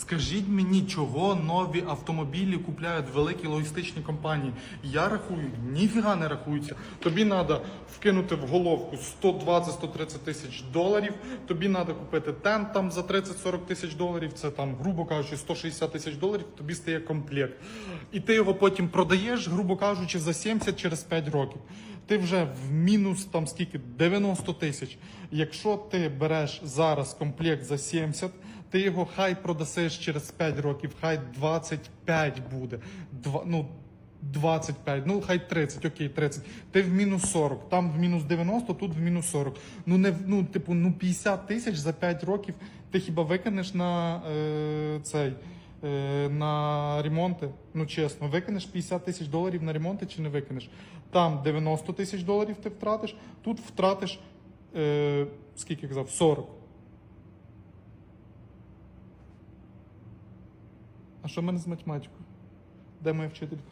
Скажіть мені, чого нові автомобілі купляють великі логістичні компанії? Я рахую, ніфіга не рахується. Тобі треба вкинути в головку 120-130 тисяч доларів. Тобі треба купити тент там за 30-40 тисяч доларів. Це там, грубо кажучи, 160 тисяч доларів. Тобі стає комплект. І ти його потім продаєш, грубо кажучи, за 70 через 5 років. Ти вже в мінус там скільки 90 тисяч. Якщо ти береш зараз комплект за 70, ти його хай продасиш через 5 років, хай 25 буде. Два, ну, 25, ну хай 30, окей, 30. Ти в мінус 40, там в мінус 90, тут в мінус 40. Ну не ну, типу, ну 50 тисяч за 5 років ти хіба викинеш на е, цей. е, На ремонти, ну чесно, викинеш 50 тисяч доларів на ремонти чи не викинеш? Там 90 тисяч доларів ти втратиш, тут втратиш е, скільки я казав, 40. А що в мене з математикою? Де моя вчителька?